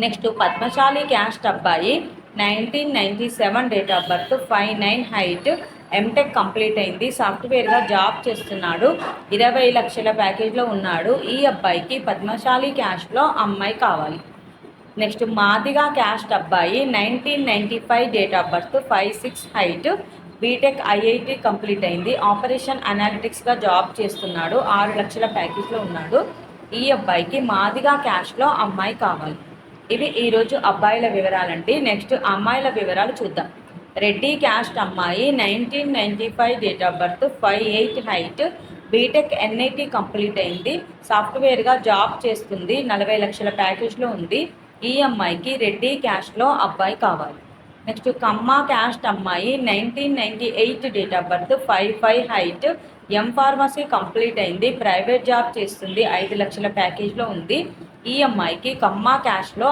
Next Padmashali caste అబ్బాయి nineteen ninety seven date of birth five nine height MTech complete అయింది. సాఫ్ట్వేర్గా job చేస్తున్నాడు. ఇరవై లక్షల ప్యాకేజ్లో ఉన్నాడు. ఈ అబ్బాయికి పద్మశాలి క్యాస్ట్లో అమ్మాయి కావాలి. నెక్స్ట్ మాదిగా క్యాస్ట్ అబ్బాయి nineteen ninety five date of birth five six height BTech IIT complete అయింది. ఆపరేషన్ అనాలిటిక్స్గా జాబ్ చేస్తున్నాడు. ఆరు లక్షల ప్యాకేజ్లో ఉన్నాడు. ఈ అబ్బాయికి మాదిగా క్యాస్ట్లో అమ్మాయి కావాలి. ఇవి ఈరోజు అబ్బాయిల వివరాలండి. నెక్స్ట్ అమ్మాయిల వివరాలు చూద్దాం. రెడ్డి క్యాస్ట్ అమ్మాయి nineteen ninety five date of birth five eight height BTech NIT complete అయింది. సాఫ్ట్వేర్గా జాబ్ చేస్తుంది. నలభై లక్షల ప్యాకేజ్లో ఉంది. ఈ అమ్మాయికి రెడ్డి క్యాస్ట్లో అబ్బాయి కావాలి. నెక్స్ట్ కమ్మ క్యాస్ట్ అమ్మాయి nineteen ninety eight date of birth five five height M pharmacy complete అయింది. ప్రైవేట్ జాబ్ చేస్తుంది. ఐదు లక్షల ప్యాకేజ్లో ఉంది. ఈ అమ్మాయికి కమ్మ క్యాష్లో